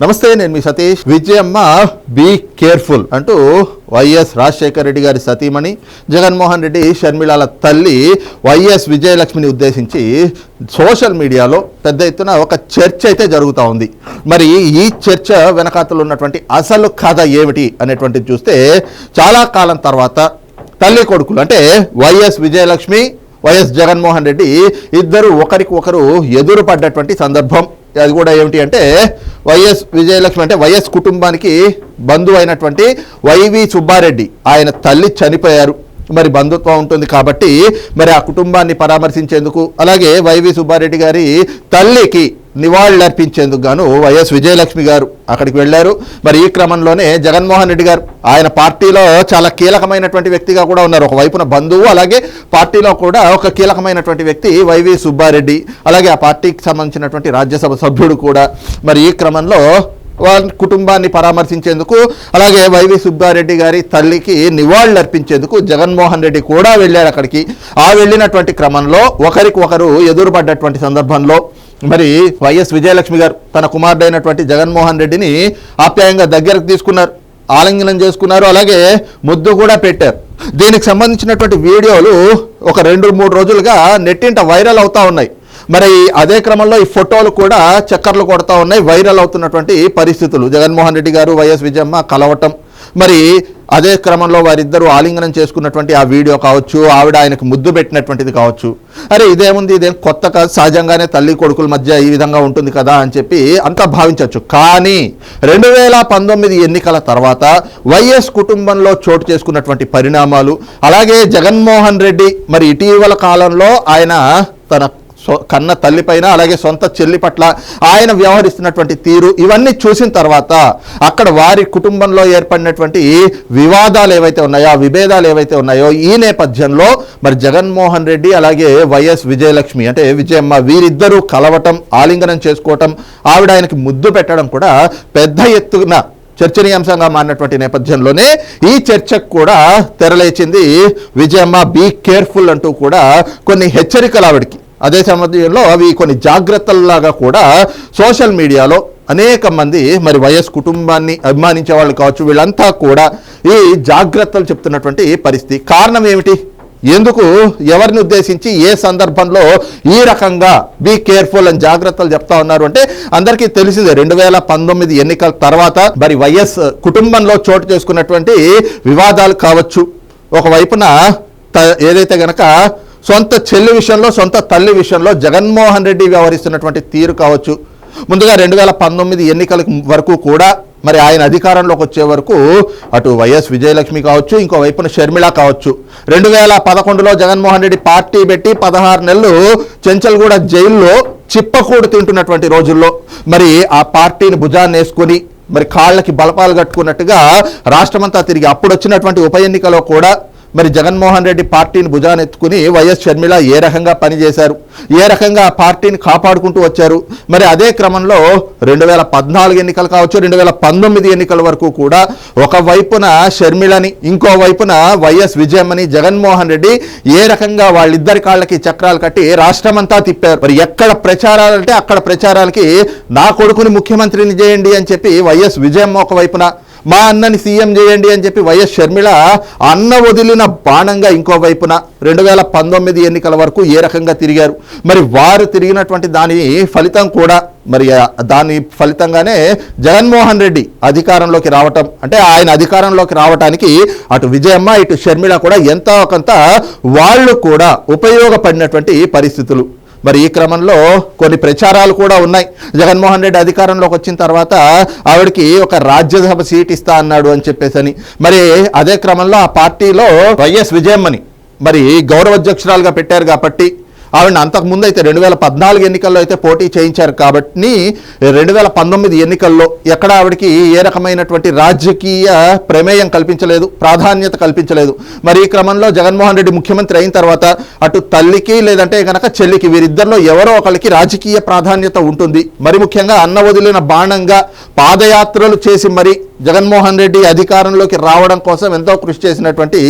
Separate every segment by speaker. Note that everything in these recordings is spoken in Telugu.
Speaker 1: నమస్తే నేను మీ సతీష్. విజయమ్మ బీ కేర్ఫుల్ అంటూ వైఎస్ రాజశేఖర రెడ్డి గారి సతీమణి జగన్మోహన్ రెడ్డి షర్మిళాల తల్లి వైఎస్ విజయలక్ష్మిని ఉద్దేశించి సోషల్ మీడియాలో పెద్ద ఎత్తున ఒక చర్చ అయితే జరుగుతూ ఉంది. మరి ఈ చర్చ వెనకాతలు ఉన్నటువంటి అసలు కథ ఏమిటి అనేటువంటిది చూస్తే చాలా కాలం తర్వాత తల్లి కొడుకులు అంటే వైఎస్ విజయలక్ష్మి వైఎస్ జగన్మోహన్ రెడ్డి ఇద్దరు ఒకరికి ఒకరు ఎదురు పడ్డటువంటి సందర్భం. అది కూడా ఏమిటి అంటే వైఎస్ విజయలక్ష్మి అంటే వైఎస్ కుటుంబానికి బంధువు అయినటువంటి వైవి సుబ్బారెడ్డి. ఆయన తల్లి చనిపోయారు. మరి బంధుత్వం ఉంటుంది కాబట్టి మరి ఆ కుటుంబాన్ని పరామర్శించేందుకు అలాగే వైవి సుబ్బారెడ్డి గారి తల్లికి నివాళులర్పించేందుకు గాను వైఎస్ విజయలక్ష్మి గారు అక్కడికి వెళ్ళారు. మరి ఈ క్రమంలోనే జగన్మోహన్ రెడ్డి గారు ఆయన పార్టీలో చాలా కీలకమైనటువంటి వ్యక్తిగా కూడా ఉన్నారు. ఒకవైపున బంధువు అలాగే పార్టీలో కూడా ఒక కీలకమైనటువంటి వ్యక్తి వైవి సుబ్బారెడ్డి. అలాగే ఆ పార్టీకి సంబంధించినటువంటి రాజ్యసభ సభ్యుడు కూడా. మరి ఈ క్రమంలో వారి కుటుంబాన్ని పరామర్శించేందుకు అలాగే వైవి సుబ్బారెడ్డి గారి తల్లికి నివాళులు అర్పించేందుకు జగన్మోహన్ రెడ్డి కూడా వెళ్ళాడు అక్కడికి. ఆ వెళ్ళినటువంటి క్రమంలో ఒకరికి ఒకరు ఎదురుపడ్డటువంటి సందర్భంలో మరి వైఎస్ విజయలక్ష్మి గారు తన కుమారుడైనటువంటి జగన్మోహన్ రెడ్డిని ఆప్యాయంగా దగ్గరకు తీసుకున్నారు. ఆలింగనం చేసుకున్నారు. అలాగే ముద్దు కూడా పెట్టారు. దీనికి సంబంధించినటువంటి వీడియోలు ఒక రెండు మూడు రోజులుగా నెట్టింట వైరల్ అవుతా ఉన్నాయి. మరి అదే క్రమంలో ఈ ఫోటోలు కూడా చక్కర్లు కొడతా ఉన్నాయి వైరల్ అవుతున్నటువంటి పరిస్థితులు. జగన్మోహన్ రెడ్డి గారు వైఎస్ విజయమ్మ కలవటం. మరి అదే క్రమంలో వారిద్దరూ ఆలింగనం చేసుకున్నటువంటి ఆ వీడియో కావచ్చు ఆవిడ ఆయనకు ముద్దు పెట్టినటువంటిది కావచ్చు. అరే ఇదేముంది? ఇదేం కొత్త కాదు సహజంగానే తల్లి కొడుకుల మధ్య ఈ విధంగా ఉంటుంది కదా అని చెప్పి అంతా భావించవచ్చు. కానీ రెండు వేల పంతొమ్మిది ఎన్నికల తర్వాత వైఎస్ కుటుంబంలో చోటు చేసుకున్నటువంటి పరిణామాలు అలాగే జగన్మోహన్ రెడ్డి మరి ఇటీవల కాలంలో ఆయన తన కన్న తల్లిపైన అలాగే సొంత చెల్లి పట్ల ఆయన వ్యవహరిస్తున్నటువంటి తీరు ఇవన్నీ చూసిన తర్వాత అక్కడ వారి కుటుంబంలో ఏర్పడినటువంటి వివాదాలు ఏవైతే ఉన్నాయో ఆ విభేదాలు ఏవైతే ఉన్నాయో ఈ నేపథ్యంలో మరి జగన్మోహన్ రెడ్డి అలాగే వైఎస్ విజయలక్ష్మి అంటే విజయమ్మ వీరిద్దరూ కలవటం ఆలింగనం చేసుకోవటం ఆవిడ ఆయనకి ముద్దు పెట్టడం కూడా పెద్ద ఎత్తున చర్చనీయాంశంగా మారినటువంటి నేపథ్యంలోనే ఈ చర్చకు కూడా తెరలేచింది విజయమ్మ. బీ కేర్ఫుల్ అంటూ కూడా కొన్ని హెచ్చరికలు ఆవిడకి. అదే సమయంలో అవి కొన్ని జాగ్రత్తల్లాగా కూడా సోషల్ మీడియాలో అనేక మంది మరి వైఎస్ కుటుంబాన్ని అభిమానించే వాళ్ళు కావచ్చు వీళ్ళంతా కూడా ఈ జాగ్రత్తలు చెప్తున్నటువంటి పరిస్థితి. కారణం ఏమిటి? ఎందుకు? ఎవరిని ఉద్దేశించి? ఏ సందర్భంలో? ఈ రకంగా బీ కేర్ఫుల్ అని జాగ్రత్తలు చెప్తా ఉన్నారు అంటే అందరికీ తెలిసిందే రెండు వేల పంతొమ్మిది ఎన్నికల తర్వాత మరి వైఎస్ కుటుంబంలో చోటు చేసుకున్నటువంటి వివాదాలు కావచ్చు. ఒకవైపున ఏదైతే గనక సొంత చెల్లి విషయంలో సొంత తల్లి విషయంలో జగన్మోహన్ రెడ్డి వ్యవహరిస్తున్నటువంటి తీరు కావచ్చు. ముందుగా రెండు వేల పంతొమ్మిది ఎన్నికల వరకు కూడా మరి ఆయన అధికారంలోకి వచ్చే వరకు అటు వైఎస్ విజయలక్ష్మి కావచ్చు ఇంకో వైపున షర్మిళ కావచ్చు. రెండు వేల పదకొండులో జగన్మోహన్ రెడ్డి పార్టీ పెట్టి పదహారు నెలలు చెంచల్గూడ జైల్లో చిప్పకూడు తింటున్నటువంటి రోజుల్లో మరి ఆ పార్టీని భుజాన్ని వేసుకొని మరి కాళ్ళకి బలపాలు కట్టుకున్నట్టుగా రాష్ట్రమంతా తిరిగి అప్పుడు వచ్చినటువంటి ఉప ఎన్నికలో కూడా మరి జగన్మోహన్ రెడ్డి పార్టీని భుజానెత్తుకుని వైఎస్ షర్మిల ఏ రకంగా పనిచేశారు? ఏ రకంగా ఆ పార్టీని కాపాడుకుంటూ వచ్చారు? మరి అదే క్రమంలో రెండు వేల పద్నాలుగు ఎన్నికలు కావచ్చు రెండు వేల పంతొమ్మిది ఎన్నికల వరకు కూడా ఒక వైపున షర్మిలని ఇంకో వైపున వైఎస్ విజయమ్మని జగన్మోహన్ రెడ్డి ఏ రకంగా వాళ్ళిద్దరి కాళ్ళకి చక్రాలు కట్టి రాష్ట్రమంతా తిప్పారు. మరి ఎక్కడ ప్రచారాలంటే అక్కడ ప్రచారాలకి నా కొడుకుని ముఖ్యమంత్రిని చేయండి అని చెప్పి వైఎస్ విజయమ్మ ఒక వైపున మా అన్నని సీఎం చేయండి అని చెప్పి వైఎస్ షర్మిళ అన్న వదిలిన బాణంగా ఇంకో వైపున రెండు వేల పంతొమ్మిది ఎన్నికల వరకు ఏ రకంగా తిరిగారు? మరి వారు తిరిగినటువంటి దాని ఫలితం కూడా మరి దాని ఫలితంగానే జగన్మోహన్ రెడ్డి అధికారంలోకి రావటం అంటే ఆయన అధికారంలోకి రావటానికి అటు విజయమ్మ ఇటు షర్మిళ కూడా ఎంతో కొంత వాళ్ళు కూడా ఉపయోగపడినటువంటి పరిస్థితులు. మరి ఈ క్రమంలో కొన్ని ప్రచారాలు కూడా ఉన్నాయి. జగన్మోహన్ రెడ్డి అధికారంలోకి వచ్చిన తర్వాత ఆవిడకి ఒక రాజ్యసభ సీట్ ఇస్తా అన్నాడు అని చెప్పేసని. మరి అదే క్రమంలో ఆ పార్టీలో వైఎస్ విజయమ్మని మరి గౌరవ అధ్యక్షురాలుగా పెట్టారు కాబట్టి ఆవిడ అంతకుముందు అయితే రెండు వేల పద్నాలుగు ఎన్నికల్లో అయితే పోటీ చేయించారు కాబట్టి రెండు వేల పంతొమ్మిది ఎన్నికల్లో ఎక్కడ ఆవిడకి ఏ రకమైనటువంటి రాజకీయ ప్రమేయం కల్పించలేదు ప్రాధాన్యత కల్పించలేదు. మరి ఈ క్రమంలో జగన్మోహన్ రెడ్డి ముఖ్యమంత్రి అయిన తర్వాత అటు తల్లికి లేదంటే కనుక చెల్లికి వీరిద్దరిలో ఎవరో ఒకరికి రాజకీయ ప్రాధాన్యత ఉంటుంది. మరి ముఖ్యంగా అన్న వదిలిన బాణంగా పాదయాత్రలు చేసి మరి జగన్మోహన్ రెడ్డి అధికారంలోకి రావడం కోసం ఎంతో కృషి చేసినటువంటి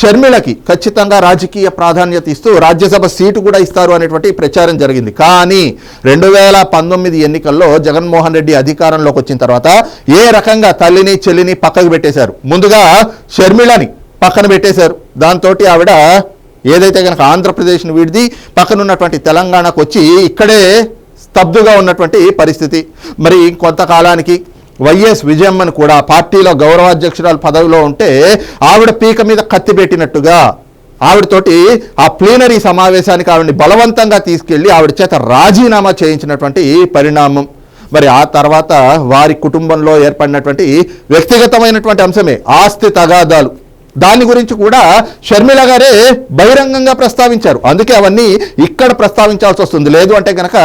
Speaker 1: షర్మిళకి ఖచ్చితంగా రాజకీయ ప్రాధాన్యత ఇస్తూ రాజ్యసభ సీటు కూడా ఇస్తారు అనేటువంటి ప్రచారం జరిగింది. కానీ రెండు వేల పంతొమ్మిది ఎన్నికల్లో జగన్మోహన్ రెడ్డి అధికారంలోకి వచ్చిన తర్వాత ఏ రకంగా తల్లిని చెల్లిని పక్కకు పెట్టేశారు? ముందుగా షర్మిళని పక్కన పెట్టేశారు. దాంతో ఆవిడ ఏదైతే కనుక ఆంధ్రప్రదేశ్ను విడిది పక్కన ఉన్నటువంటి తెలంగాణకు వచ్చి ఇక్కడే స్తబ్దుగా ఉన్నటువంటి పరిస్థితి. మరి కొంతకాలానికి వైఎస్ విజయమ్మను కూడా పార్టీలో గౌరవాధ్యక్షురాలు పదవిలో ఉంటే ఆవిడ పీక మీద కత్తి పెట్టినట్టుగా ఆవిడతోటి ఆ ప్లీనరీ సమావేశానికి ఆవిడని బలవంతంగా తీసుకెళ్ళి ఆవిడ చేత రాజీనామా చేయించినటువంటి పరిణామం. మరి ఆ తర్వాత వారి కుటుంబంలో ఏర్పడినటువంటి వ్యక్తిగతమైనటువంటి అంశమే ఆస్తి తగాదాలు. దాని గురించి కూడా షర్మిల గారే బహిరంగంగా ప్రస్తావించారు. అందుకే అవన్నీ ఇక్కడ ప్రస్తావించాల్సి వస్తుంది. లేదు అంటే కనుక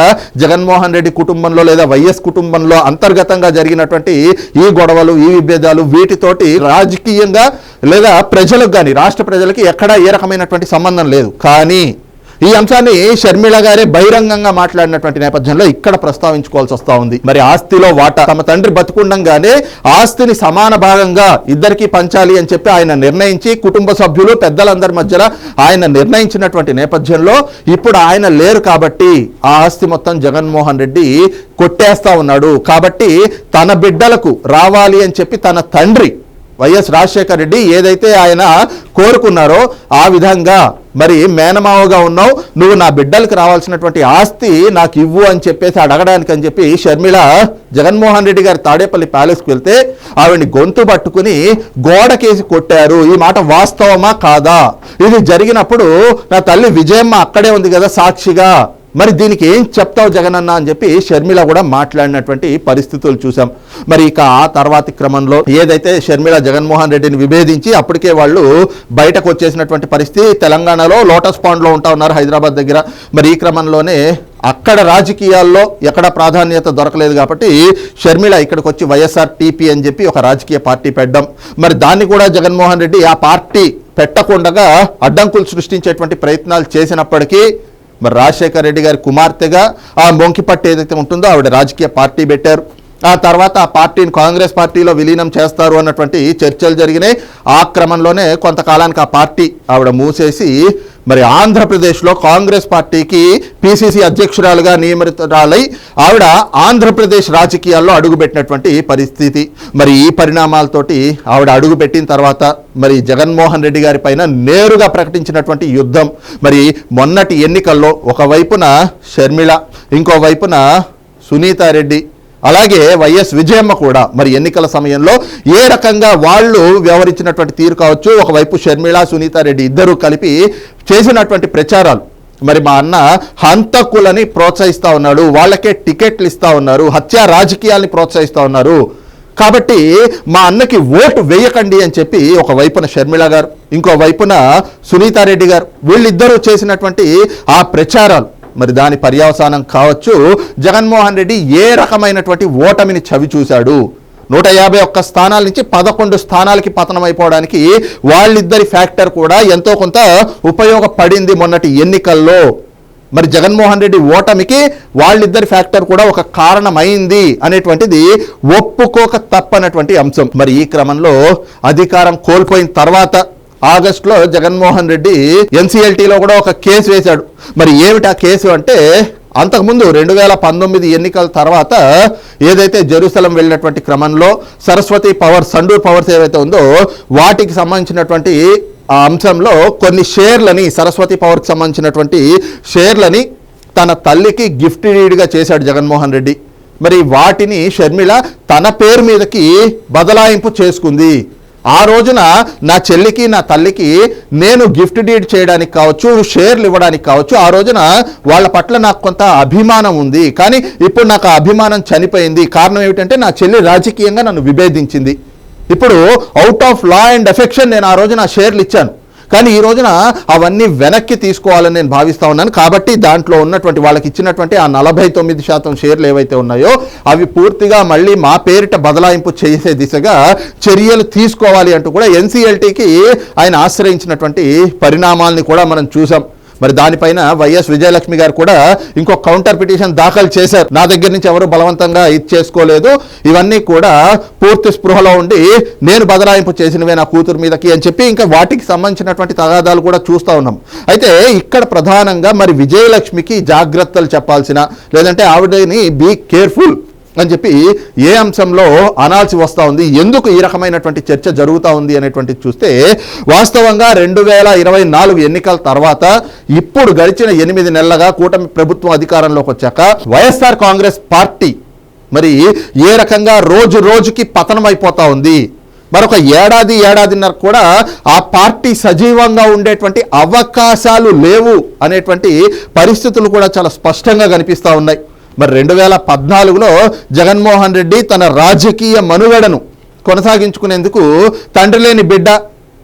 Speaker 1: జగన్మోహన్ రెడ్డి కుటుంబంలో లేదా వైఎస్ కుటుంబంలో అంతర్గతంగా జరిగినటువంటి ఈ గొడవలు ఈ విభేదాలు వీటితోటి రాజకీయంగా లేదా ప్రజలకు కానీ రాష్ట్ర ప్రజలకి ఎక్కడా ఏ రకమైనటువంటి సంబంధం లేదు. కానీ ఈ అంశాన్ని షర్మిళ గారే బహిరంగంగా మాట్లాడినటువంటి నేపథ్యంలో ఇక్కడ ప్రస్తావించుకోవాల్సి వస్తా ఉంది. మరి ఆస్తిలో వాటా. తమ తండ్రి బతుకుండంగానే ఆస్తిని సమాన భాగంగా ఇద్దరికి పంచాలి అని చెప్పి ఆయన నిర్ణయించి కుటుంబ సభ్యులు పెద్దలందరి మధ్యలో ఆయన నిర్ణయించినటువంటి నేపథ్యంలో ఇప్పుడు ఆయన లేరు కాబట్టి ఆ ఆస్తి మొత్తం జగన్మోహన్ రెడ్డి కొట్టేస్తా ఉన్నాడు. కాబట్టి తన బిడ్డలకు రావాలి అని చెప్పి తన తండ్రి వైఎస్ రాజశేఖర రెడ్డి ఏదైతే ఆయన కోరుకున్నారో ఆ విధంగా మరి మేనమావగా ఉన్నావు నువ్వు నా బిడ్డలకు రావాల్సినటువంటి ఆస్తి నాకు ఇవ్వు అని చెప్పేసి అడగడానికి అని చెప్పి షర్మిల జగన్మోహన్ రెడ్డి గారి తాడేపల్లి ప్యాలెస్కి వెళ్తే ఆవిడ్ని గొంతు పట్టుకుని గోడకేసి కొట్టారు. ఈ మాట వాస్తవమా కాదా? ఇది జరిగినప్పుడు నా తల్లి విజయమ్మ అక్కడే ఉంది కదా సాక్షిగా. మరి దీనికి ఏం చెప్తావు జగనన్న అని చెప్పి షర్మిల కూడా మాట్లాడినటువంటి పరిస్థితులు చూసాం మరి ఇక ఆ తర్వాతి క్రమంలో ఏదైతే షర్మిల జగన్మోహన్ రెడ్డిని విభేదించి అప్పటికే వాళ్ళు బయటకు వచ్చేసినటువంటి పరిస్థితి తెలంగాణలో లోటస్ పాండ్లో ఉంటా ఉన్నారు హైదరాబాద్ దగ్గర. మరి ఈ క్రమంలోనే అక్కడ రాజకీయాల్లో ఎక్కడ ప్రాధాన్యత దొరకలేదు కాబట్టి షర్మిల ఇక్కడికి వచ్చి వైఎస్ఆర్ టీపీ అని చెప్పి ఒక రాజకీయ పార్టీ పెట్టడం. మరి దాన్ని కూడా జగన్మోహన్ రెడ్డి ఆ పార్టీ పెట్టకుండా అడ్డంకులు సృష్టించేటువంటి ప్రయత్నాలు చేసినప్పటికీ మరి రాజశేఖర్ రెడ్డి గారి కుమార్తెగా ఆ మొంకిపట్టు ఏదైతే ఉంటుందో ఆవిడ రాజకీయ పార్టీ పెట్టారు. ఆ తర్వాత ఆ పార్టీని కాంగ్రెస్ పార్టీలో విలీనం చేస్తారు అన్నటువంటి చర్చలు జరిగినాయి. ఆ క్రమంలోనే కొంతకాలానికి ఆ పార్టీ ఆవిడ మూసేసి మరి ఆంధ్రప్రదేశ్లో కాంగ్రెస్ పార్టీకి పిసిసి అధ్యక్షురాలుగా నియమితురాలై ఆవిడ ఆంధ్రప్రదేశ్ రాజకీయాల్లో అడుగుపెట్టినటువంటి పరిస్థితి. మరి ఈ పరిణామాలతోటి ఆవిడ అడుగుపెట్టిన తర్వాత మరి జగన్మోహన్ రెడ్డి గారి పైన నేరుగా ప్రకటించినటువంటి యుద్ధం. మరి మొన్నటి ఎన్నికల్లో ఒకవైపున షర్మిళ ఇంకోవైపున సునీతారెడ్డి అలాగే వైఎస్ విజయమ్మ కూడా మరి ఎన్నికల సమయంలో ఏ రకంగా వాళ్ళు వ్యవహరించినటువంటి తీరు కావచ్చు ఒకవైపు షర్మిళ సునీతారెడ్డి ఇద్దరూ కలిపి చేసినటువంటి ప్రచారాలు. మరి మా అన్న హంతకులని ప్రోత్సహిస్తూ ఉన్నాడు వాళ్ళకే టికెట్లు ఇస్తా ఉన్నారు హత్యా రాజకీయాల్ని ప్రోత్సహిస్తూ ఉన్నారు. కాబట్టి మా అన్నకి ఓటు వేయకండి అని చెప్పి ఒక వైపున షర్మిళ గారు ఇంకో వైపున సునీతారెడ్డి గారు వీళ్ళిద్దరూ చేసినటువంటి ఆ ప్రచారాలు. మరి దాని పర్యవసానం కావచ్చు. జగన్మోహన్ రెడ్డి ఏ రకమైనటువంటి ఓటమిని చవి చూశాడు? నూట యాభై ఒక్క స్థానాల నుంచి పదకొండు స్థానాలకి పతనం అయిపోవడానికి వాళ్ళిద్దరి ఫ్యాక్టర్ కూడా ఎంతో కొంత ఉపయోగపడింది మొన్నటి ఎన్నికల్లో. మరి జగన్మోహన్ రెడ్డి ఓటమికి వాళ్ళిద్దరి ఫ్యాక్టర్ కూడా ఒక కారణమైంది అనేటువంటిది ఒప్పుకోక తప్పనటువంటి అంశం. మరి ఈ క్రమంలో అధికారం కోల్పోయిన తర్వాత ఆగస్టులో జగన్మోహన్ రెడ్డి ఎన్సీఎల్టీలో కూడా ఒక కేసు వేశాడు. మరి ఏమిటి ఆ కేసు అంటే అంతకుముందు రెండు వేల పంతొమ్మిది ఎన్నికల తర్వాత ఏదైతే జెరూసలం వెళ్ళినటువంటి క్రమంలో సరస్వతి పవర్ సండూర్ పవర్స్ ఏవైతే ఉందో వాటికి సంబంధించినటువంటి ఆ అంశంలో కొన్ని షేర్లని సరస్వతి పవర్కి సంబంధించినటువంటి షేర్లని తన తల్లికి గిఫ్ట్ డీడ్గా చేశాడు జగన్మోహన్ రెడ్డి. మరి వాటిని షర్మిల తన పేరు మీదకి బదలాయింపు చేసుకుంది. ఆ రోజున నా చెల్లికి నా తల్లికి నేను గిఫ్ట్ డీడ్ చేయడానికి కావచ్చు షేర్లు ఇవ్వడానికి కావచ్చు ఆ రోజున వాళ్ళ పట్ల నాకు కొంత అభిమానం ఉంది. కానీ ఇప్పుడు నాకు అభిమానం చనిపోయింది. కారణం ఏమిటంటే నా చెల్లి రాజకీయంగా నన్ను విభేదించింది. ఇప్పుడు out of love and affection నేను ఆ రోజున షేర్లు ఇచ్చాను. కానీ ఈ రోజున అవన్నీ వెనక్కి తీసుకోవాలని నేను భావిస్తా ఉన్నాను. కాబట్టి దాంట్లో ఉన్నటువంటి వాళ్ళకి ఇచ్చినటువంటి ఆ నలభై తొమ్మిది శాతం షేర్లు ఏవైతే ఉన్నాయో అవి పూర్తిగా మళ్ళీ మా పేరిట బదలాయింపు చేసే దిశగా చర్యలు తీసుకోవాలి అంటూ కూడా ఎన్సీఎల్టీకి ఆయన ఆశ్రయించినటువంటి పరిణామాల్ని కూడా మనం చూసాం. మరి దానిపైన వైఎస్ విజయలక్ష్మి గారు కూడా ఇంకో కౌంటర్ పిటిషన్ దాఖలు చేశారు. నా దగ్గర నుంచి ఎవరు బలవంతంగా ఇది చేసుకోలేదు. ఇవన్నీ కూడా పూర్తి స్పృహలో ఉండి నేను బదలాయింపు చేసినవే నా కూతురు మీదకి అని చెప్పి ఇంకా వాటికి సంబంధించినటువంటి తగాదాలు కూడా చూస్తూ ఉన్నాం. అయితే ఇక్కడ ప్రధానంగా మరి విజయలక్ష్మికి జాగ్రత్తలు చెప్పాల్సిన లేదంటే ఆవిడని బీ కేర్ఫుల్ అని చెప్పి ఏ అంశంలో అనాల్సి వస్తూ ఉంది ఎందుకు ఈ రకమైనటువంటి చర్చ జరుగుతూ ఉంది అనేటువంటిది చూస్తే వాస్తవంగా రెండు వేల ఇరవై నాలుగు ఎన్నికల తర్వాత ఇప్పుడు గడిచిన ఎనిమిది నెలలుగా కూటమి ప్రభుత్వం అధికారంలోకి వచ్చాక వైఎస్ఆర్ కాంగ్రెస్ పార్టీ మరి ఏ రకంగా రోజు రోజుకి పతనం అయిపోతూ ఉంది. మరొక ఏడాది ఏడాదిన్నర కూడా ఆ పార్టీ సజీవంగా ఉండేటువంటి అవకాశాలు లేవు అనేటువంటి పరిస్థితులు కూడా చాలా స్పష్టంగా కనిపిస్తూ ఉన్నాయి. మరి రెండు వేల పద్నాలుగులో జగన్మోహన్ రెడ్డి తన రాజకీయ మనుగడను కొనసాగించుకునేందుకు తండ్రి లేని బిడ్డ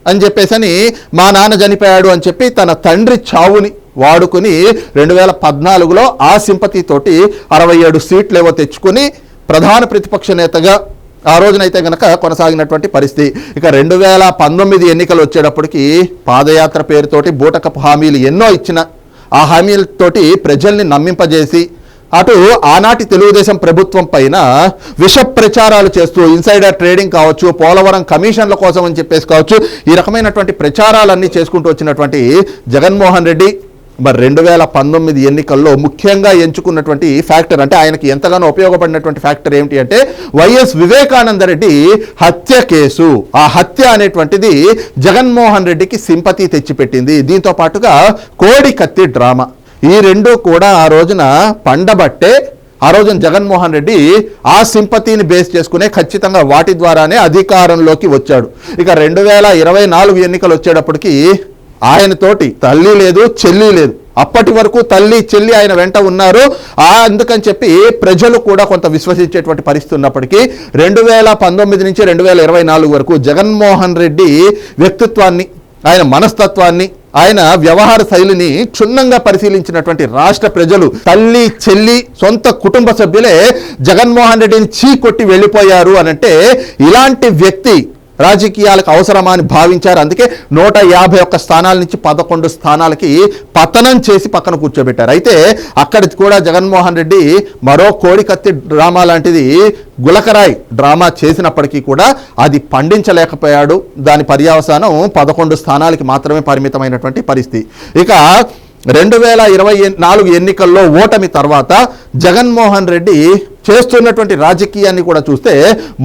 Speaker 1: అని చెప్పేసని మా నాన్న చనిపోయాడు అని చెప్పి తన తండ్రి చావుని వాడుకుని రెండు వేల పద్నాలుగులో ఆ సింపతితోటి అరవై ఏడు సీట్లు ఏవో తెచ్చుకుని ప్రధాన ప్రతిపక్ష నేతగా ఆ రోజునైతే కనుక కొనసాగినటువంటి పరిస్థితి. ఇక రెండు వేల పంతొమ్మిది ఎన్నికలు వచ్చేటప్పటికి పాదయాత్ర పేరుతోటి బూటకపు హామీలు ఎన్నో ఇచ్చిన. ఆ హామీలతోటి ప్రజల్ని నమ్మింపజేసి అటు ఆనాటి తెలుగుదేశం ప్రభుత్వం పైన విష ప్రచారాలు చేస్తూ ఇన్సైడర్ ట్రేడింగ్ కావచ్చు పోలవరం కమిషన్ల కోసం అని చెప్పేసి కావచ్చు ఈ రకమైనటువంటి ప్రచారాలన్నీ చేసుకుంటూ వచ్చినటువంటి జగన్మోహన్ రెడ్డి మరి రెండు వేల పంతొమ్మిది ఎన్నికల్లో ముఖ్యంగా ఎంచుకున్నటువంటి ఫ్యాక్టర్ అంటే ఆయనకి ఎంతగానో ఉపయోగపడినటువంటి ఫ్యాక్టర్ ఏమిటి అంటే వైఎస్ వివేకానంద రెడ్డి హత్య కేసు. ఆ హత్య అనేటువంటిది జగన్మోహన్ రెడ్డికి సింపతి తెచ్చిపెట్టింది. దీంతో పాటుగా కోడి కత్తి డ్రామా. ఈ రెండూ కూడా ఆ రోజున పండబట్టే ఆ రోజున జగన్మోహన్ రెడ్డి ఆ సింపతిని బేస్ చేసుకునే ఖచ్చితంగా వాటి ద్వారానే అధికారంలోకి వచ్చాడు. ఇక రెండు వేల ఇరవై నాలుగు ఎన్నికలు వచ్చేటప్పటికి ఆయనతోటి తల్లి లేదు చెల్లి లేదు. అప్పటి వరకు తల్లి చెల్లి ఆయన వెంట ఉన్నారు. ఆ అందుకని చెప్పి ప్రజలు కూడా కొంత విశ్వసించేటువంటి పరిస్థితి ఉన్నప్పటికీ రెండు వేల పంతొమ్మిది నుంచి రెండు వేల ఇరవై నాలుగు వరకు జగన్మోహన్ రెడ్డి వ్యక్తిత్వాన్ని ఆయన మనస్తత్వాన్ని ఆయన వ్యవహార శైలిని క్షుణ్ణంగా పరిశీలించినటువంటి రాష్ట్ర ప్రజలు తల్లి చెల్లి సొంత కుటుంబ సభ్యులే జగన్మోహన్ రెడ్డిని చీ కొట్టి వెళ్ళిపోయారు అనంటే ఇలాంటి వ్యక్తి రాజకీయాలకు అవసరమా అని భావించారు. అందుకే నూట యాభై ఒక్క స్థానాల నుంచి పదకొండు స్థానాలకి పతనం చేసి పక్కన కూర్చోబెట్టారు. అయితే అక్కడ కూడా జగన్మోహన్ రెడ్డి మరో కోడికత్తి డ్రామా లాంటిది గులకరాయ్ డ్రామా చేసినప్పటికీ కూడా అది పండించలేకపోయాడు. దాని పర్యవసానం పదకొండు స్థానాలకి మాత్రమే పరిమితమైనటువంటి పరిస్థితి. ఇక రెండు వేల ఇరవై నాలుగు ఎన్నికల్లో ఓటమి తర్వాత జగన్మోహన్ రెడ్డి చేస్తున్నటువంటి రాజకీయాన్ని కూడా చూస్తే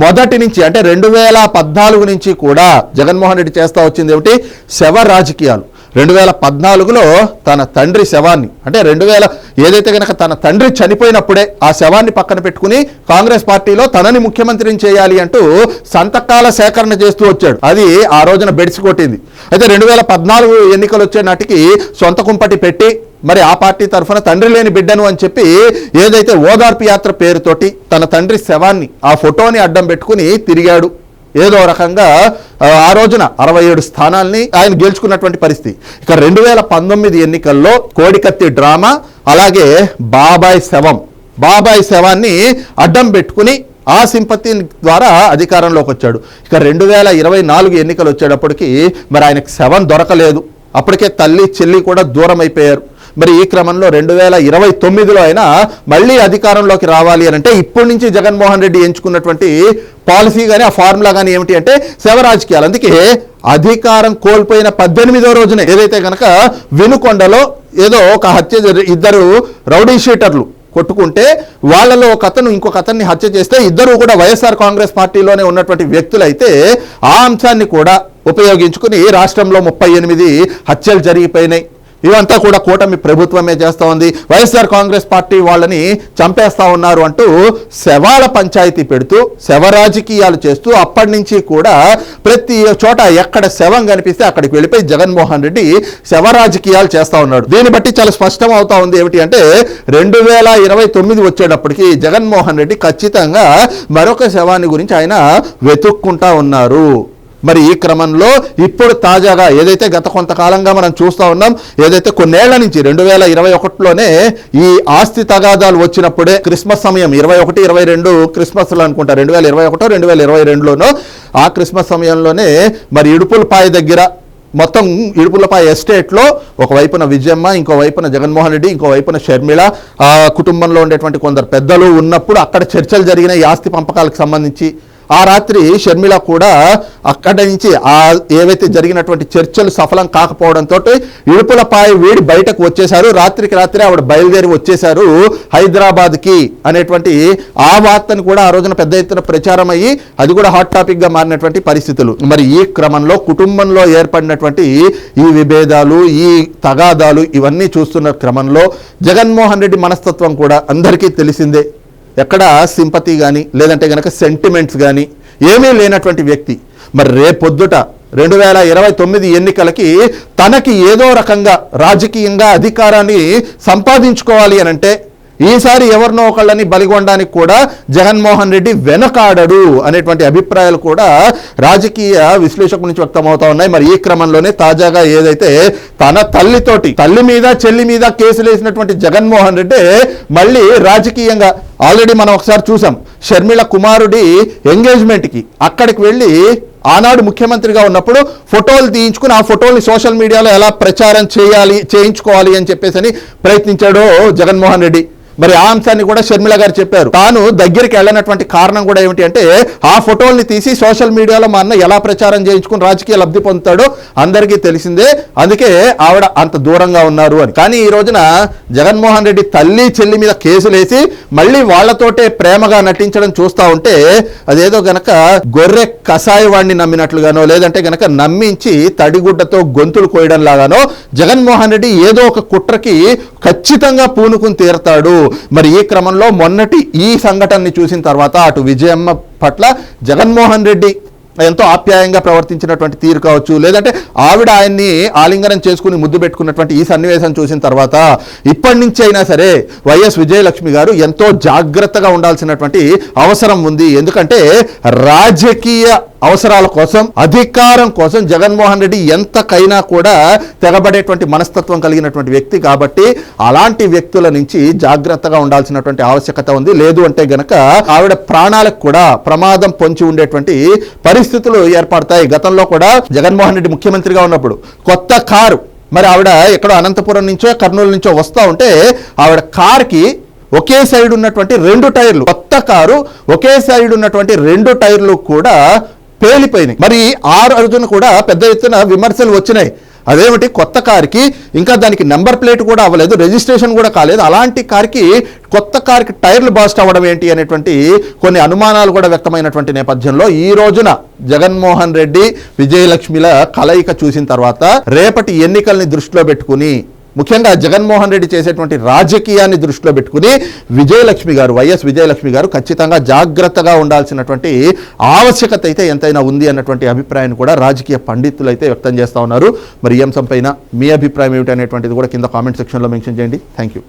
Speaker 1: మొదటి నుంచి అంటే రెండు వేల పద్నాలుగు నుంచి కూడా జగన్మోహన్ రెడ్డి చేస్తూ వచ్చింది ఏమిటి? శవ రాజకీయాలు. రెండు వేల పద్నాలుగులో తన తండ్రి శవాన్ని అంటే రెండు వేల ఏదైతే కనుక తన తండ్రి చనిపోయినప్పుడే ఆ శవాన్ని పక్కన పెట్టుకుని కాంగ్రెస్ పార్టీలో తనని ముఖ్యమంత్రిని చేయాలి అంటూ సంతకాల సేకరణ చేస్తూ వచ్చాడు. అది ఆ రోజున బెడిసి కొట్టింది. అయితే రెండు వేల పద్నాలుగు ఎన్నికలు వచ్చే నాటికి సొంత కుంపటి పెట్టి మరి ఆ పార్టీ తరఫున తండ్రి లేని బిడ్డను అని చెప్పి ఏదైతే ఓదార్పు యాత్ర పేరుతోటి తన తండ్రి శవాన్ని ఆ ఫోటోని అడ్డం పెట్టుకుని తిరిగాడు. ఏదో రకంగా ఆ, రోజున అరవై ఏడు స్థానాల్ని ఆయన గెలుచుకున్నటువంటి పరిస్థితి. ఇక రెండు వేల పంతొమ్మిది ఎన్నికల్లో కోడికత్తి డ్రామా అలాగే బాబాయ్ శవం. బాబాయ్ శవాన్ని అడ్డం పెట్టుకుని ఆ సింపతి ద్వారా అధికారంలోకి వచ్చాడు. ఇక రెండు వేల ఇరవై నాలుగు ఎన్నికలు వచ్చేటప్పటికి మరి ఆయనకు శవం దొరకలేదు. అప్పటికే తల్లి చెల్లి కూడా దూరం అయిపోయారు మరి ఈ క్రమంలో రెండు వేల ఇరవై తొమ్మిదిలో అయినా మళ్ళీ అధికారంలోకి రావాలి అని అంటే ఇప్పటి నుంచి జగన్మోహన్ రెడ్డి ఎంచుకున్నటువంటి పాలసీ కానీ ఆ ఫార్ములా కానీ ఏమిటి అంటే శవ రాజకీయాలు అందుకే అధికారం కోల్పోయిన పద్దెనిమిదో రోజున ఏదైతే కనుక వెనుకొండలో ఏదో ఒక హత్య ఇద్దరు రౌడీ షీటర్లు కొట్టుకుంటే వాళ్ళలో ఒక అతను ఇంకొక అతన్ని హత్య చేస్తే ఇద్దరు కూడా వైఎస్ఆర్ కాంగ్రెస్ పార్టీలోనే ఉన్నటువంటి వ్యక్తులైతే ఆ అంశాన్ని కూడా ఉపయోగించుకుని రాష్ట్రంలో ముప్పై ఎనిమిది హత్యలు జరిగిపోయినాయి. ఇవంతా కూడా కూటమి ప్రభుత్వమే చేస్తూ ఉంది. వైఎస్ఆర్ కాంగ్రెస్ పార్టీ వాళ్ళని చంపేస్తా ఉన్నారు అంటూ శవాల పంచాయతీ పెడుతూ శవ రాజకీయాలు చేస్తూ అప్పటి నుంచి కూడా ప్రతి చోట ఎక్కడ శవం కనిపిస్తే అక్కడికి వెళ్ళిపోయి జగన్మోహన్ రెడ్డి శవ రాజకీయాలు చేస్తూ ఉన్నాడు. దీన్ని బట్టి చాలా స్పష్టం అవుతా ఉంది ఏమిటి అంటే రెండు వేల ఇరవై తొమ్మిది వచ్చేటప్పటికి జగన్మోహన్ రెడ్డి ఖచ్చితంగా మరొక శవాన్ని గురించి ఆయన వెతుక్కుంటా ఉన్నారు. మరి ఈ క్రమంలో ఇప్పుడు తాజాగా ఏదైతే గత కొంతకాలంగా మనం చూస్తూ ఉన్నాం ఏదైతే కొన్నేళ్ళ నుంచి రెండు వేల ఇరవై ఒకటిలోనే ఈ ఆస్తి తగాదాలు వచ్చినప్పుడే క్రిస్మస్ సమయం ఇరవై ఒకటి ఇరవై రెండు క్రిస్మస్లో అనుకుంటా రెండు వేల ఇరవై ఒకటో రెండు వేల ఇరవై రెండులోనో ఆ క్రిస్మస్ సమయంలోనే మరి ఇడుపులపాయ దగ్గర మొత్తం ఇడుపులపాయ ఎస్టేట్లో ఒకవైపున విజయమ్మ ఇంకో వైపున జగన్మోహన్ రెడ్డి ఇంకో వైపున ఆ కుటుంబంలో ఉండేటువంటి కొందరు పెద్దలు ఉన్నప్పుడు అక్కడ చర్చలు జరిగిన ఈ ఆస్తి పంపకాలకు సంబంధించి. ఆ రాత్రి షర్మిల కూడా అక్కడి నుంచి ఆ ఏవైతే జరిగినటువంటి చర్చలు సఫలం కాకపోవడంతో ఇడుపులపాయ వీడి బయటకు వచ్చేశారు. రాత్రికి రాత్రి ఆవిడ బయలుదేరి వచ్చేశారు హైదరాబాద్కి అనేటువంటి ఆ వార్తను కూడా ఆ రోజున పెద్ద ఎత్తున ప్రచారం అయ్యి అది కూడా హాట్ టాపిక్గా మారినటువంటి పరిస్థితులు. మరి ఈ క్రమంలో కుటుంబంలో ఏర్పడినటువంటి ఈ విభేదాలు ఈ తగాదాలు ఇవన్నీ చూస్తున్న క్రమంలో జగన్మోహన్ రెడ్డి మనస్తత్వం కూడా అందరికీ తెలిసిందే. ఎక్కడ సింపతి కానీ లేదంటే గనక సెంటిమెంట్స్ కానీ ఏమీ లేనటువంటి వ్యక్తి. మరి రేపొద్దుట రెండు వేల ఇరవై తొమ్మిది ఎన్నికలకి తనకి ఏదో రకంగా రాజకీయంగా అధికారాన్ని సంపాదించుకోవాలి అనంటే ఈసారి ఎవరినో ఒకళ్ళని బలిగొనడానికి కూడా జగన్మోహన్ రెడ్డి వెనకాడడు అనేటువంటి అభిప్రాయాలు కూడా రాజకీయ విశ్లేషకుల నుంచి వ్యక్తమవుతా ఉన్నాయి. మరి ఈ క్రమంలోనే తాజాగా ఏదైతే తన తల్లితోటి తల్లి మీద చెల్లి మీద కేసులు వేసినటువంటి జగన్మోహన్ రెడ్డి మళ్ళీ రాజకీయంగా ఆల్రెడీ మనం ఒకసారి చూసాం. షర్మిల కుమారుడి ఎంగేజ్మెంట్కి అక్కడికి వెళ్ళి ఆనాడు ముఖ్యమంత్రిగా ఉన్నప్పుడు ఫోటోలు తీయించుకుని ఆ ఫోటోల్ని సోషల్ మీడియాలో ఎలా ప్రచారం చేయాలి చేయించుకోవాలి అని చెప్పేసి అని ప్రయత్నించాడో జగన్మోహన్ రెడ్డి. మరి ఆ అంశాన్ని కూడా షర్మిల గారు చెప్పారు. తాను దగ్గరికి వెళ్ళినటువంటి కారణం కూడా ఏమిటి అంటే ఆ ఫోటోల్ని తీసి సోషల్ మీడియాలో మా అన్న ఎలా ప్రచారం చేయించుకుని రాజకీయ లబ్ధి పొందుతాడో అందరికీ తెలిసిందే. అందుకే ఆవిడ అంత దూరంగా ఉన్నారు అని. కానీ ఈ రోజున జగన్మోహన్ రెడ్డి తల్లి చెల్లి మీద కేసులేసి మళ్ళీ వాళ్ళతోటే ప్రేమగా నటించడం చూస్తా ఉంటే అదేదో గనక గొర్రె కషాయ వాడిని నమ్మినట్లుగానో లేదంటే గనక నమ్మించి తడిగుడ్డతో గొంతులు కోయడం లాగానో జగన్మోహన్ రెడ్డి ఏదో ఒక కుట్రకి ఖచ్చితంగా పూనుకుని తీరతాడు. మరి ఈ క్రమంలో మొన్నటి ఈ సంఘటనని చూసిన తర్వాత అటు విజయమ్మ పట్ల జగన్మోహన్ రెడ్డి ఎంతో ఆప్యాయంగా ప్రవర్తించినటువంటి తీరు కావచ్చు లేదంటే ఆవిడ ఆయన్ని ఆలింగనం చేసుకుని ముద్దు పెట్టుకున్నటువంటి ఈ సన్నివేశం చూసిన తర్వాత ఇప్పటి నుంచి అయినా సరే వైఎస్ విజయలక్ష్మి గారు ఎంతో జాగ్రత్తగా ఉండాల్సినటువంటి అవసరం ఉంది. ఎందుకంటే రాజకీయ అవసరాల కోసం అధికారం కోసం జగన్మోహన్ రెడ్డి ఎంతకైనా కూడా తెగబడేటువంటి మనస్తత్వం కలిగినటువంటి వ్యక్తి కాబట్టి అలాంటి వ్యక్తుల నుంచి జాగ్రత్తగా ఉండాల్సినటువంటి ఆవశ్యకత ఉంది. లేదు అంటే గనక ఆవిడ ప్రాణాలకు కూడా ప్రమాదం పొంచి ఉండేటువంటి పరిస్థితులు ఏర్పడతాయి. గతంలో కూడా జగన్మోహన్ రెడ్డి ముఖ్యమంత్రిగా ఉన్నప్పుడు కొత్త కారు మరి ఆవిడ ఎక్కడో అనంతపురం నుంచో కర్నూలు నుంచో వస్తూ ఉంటే ఆవిడ కార్కి ఒకే సైడ్ ఉన్నటువంటి రెండు టైర్లు కొత్త కారు ఒకే సైడ్ ఉన్నటువంటి రెండు టైర్లు కూడా పేలిపోయినాయి. మరి ఆర్ అర్జున్ కూడా పెద్ద ఎత్తున విమర్శలు వచ్చినాయి. అదేమిటి? కొత్త కార్కి ఇంకా దానికి నెంబర్ ప్లేట్ కూడా అవ్వలేదు రిజిస్ట్రేషన్ కూడా కాలేదు. అలాంటి కార్కి కొత్త కార్కి టైర్లు బాస్ట్ అవ్వడం ఏంటి అనేటువంటి కొన్ని అనుమానాలు కూడా వ్యక్తమైనటువంటి నేపథ్యంలో ఈ రోజున జగన్మోహన్ రెడ్డి విజయలక్ష్మిల కలయిక చూసిన తర్వాత రేపటి ఎన్నికల్ని దృష్టిలో పెట్టుకుని ముఖ్యంగా జగన్మోహన్ రెడ్డి చేసేటువంటి రాజకీయాన్ని దృష్టిలో పెట్టుకుని విజయలక్ష్మి గారు వైఎస్ విజయలక్ష్మి గారు ఖచ్చితంగా జాగ్రత్తగా ఉండాల్సినటువంటి ఆవశ్యకత అయితే ఎంతైనా ఉంది అన్నటువంటి అభిప్రాయాన్ని కూడా రాజకీయ పండితులు అయితే వ్యక్తం చేస్తూ ఉన్నారు. మరి ఈ అంశంపైన మీ అభిప్రాయం ఏమిటి అనేటువంటిది కూడా కింద కామెంట్ సెక్షన్లో మెన్షన్ చేయండి. Thank you